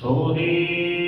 সহি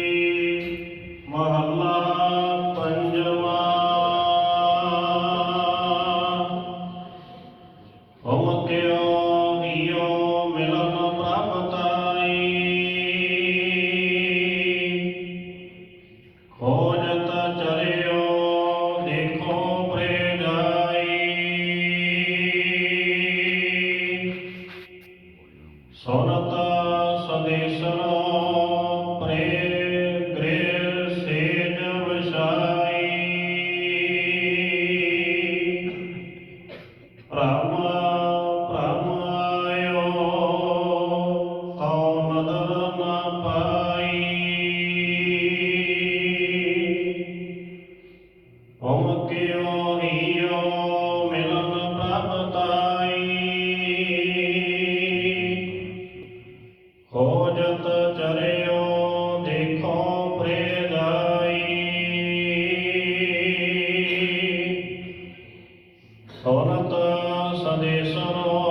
ਸੋਨਤ ਸੰਦੇਸ਼ਨੋ ਪ੍ਰੇ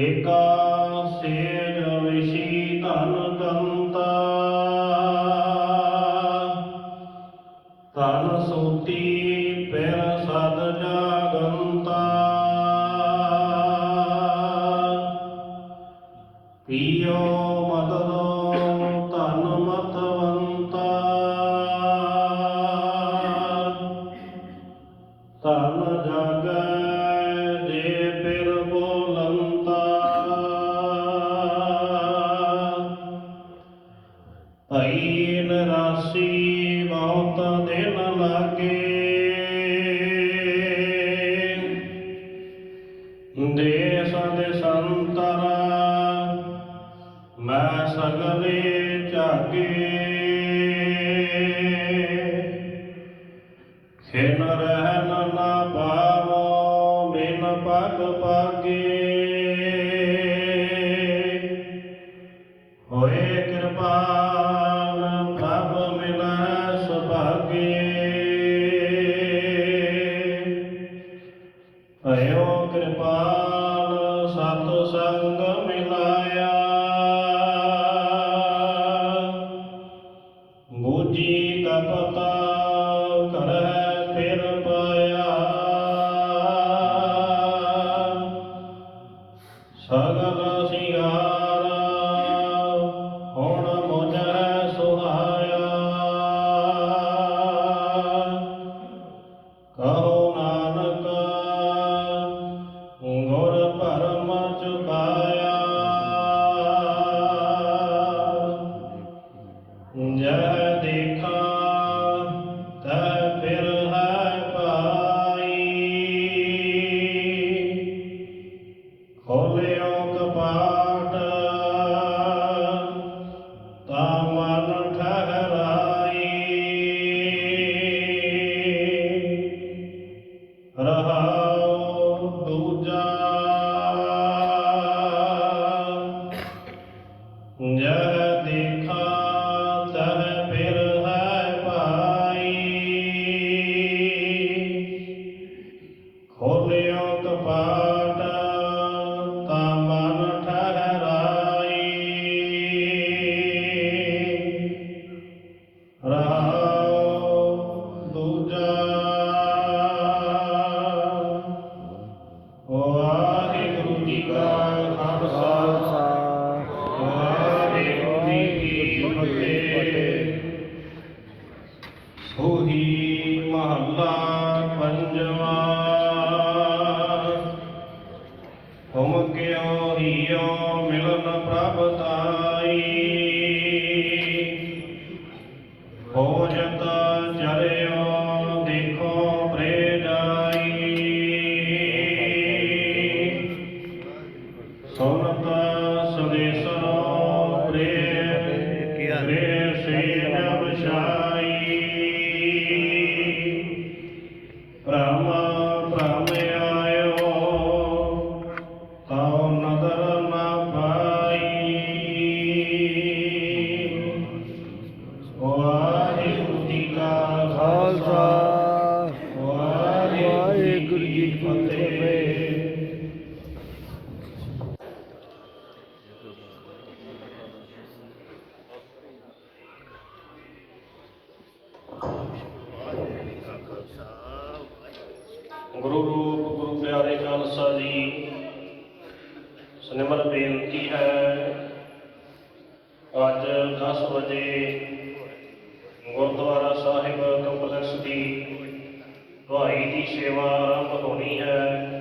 ਏਕਾ ਸੇਜ ਵਿਸ਼ੀ ਧਨ ਕੰਤਾ ਧਨ ਸੋਤੀ ਪਿਰ ਸਦ ਜਾਗੰਤਾ। ਪੀਓ ਭਈ ਨਰਾਸੀ ਬਹੁਤ ਦਿਨ ਲਾਗੇ। ਦੇਸ ਦੇ ਸੰਤਰਾ ਮੈਂ ਸਗਲੇ ਝਾਗੇ ਖਿਨ ਰਹਿਨ ਨਾ ਪਾਵੋ ਬਿਨ ਪਗ ਪਾਗੇ। ਬੂਝੀ ਕਪਤਾ ਕਰੈ ਫਿਰ ਪਾਇਆ। ਸਗਲ ਸਿਆਰਾ ਹੁਣ ਮੁਝੈ ਸੁਹਾਇਆ। ਕਹੋ ਨਾਨਕ ਗੁਰ ਭਰਮ ਚੁਕਾਇਆ। দেখা ਮਹੱਲਾ ਪੰਜਵਾਂ। ਹੁਮ ਕਿਉ ਹਿਉ ਮਿਲਨ ਪ੍ਰਭ ਤਾਈ। ਹੋਜਤ ਚਰਿਓ ਦੇਖੋ ਪ੍ਰੇਡਾਈ। ਸੁਨਤ ਸੁਦੇਸੋ ਗੁਰੂ ਰੂਪ, ਗੁਰੂ ਪਿਆਰੇ ਖਾਲਸਾ ਜੀ, ਸਨਿਮਰ ਬੇਨਤੀ ਹੈ, ਅੱਜ 10 ਵਜੇ ਗੁਰਦੁਆਰਾ ਸਾਹਿਬ ਕੰਪਲੈਕਸ ਦੀ ਦੁਹਾਈ ਦੀ ਸੇਵਾ ਆਰੰਭ ਹੋਣੀ ਹੈ।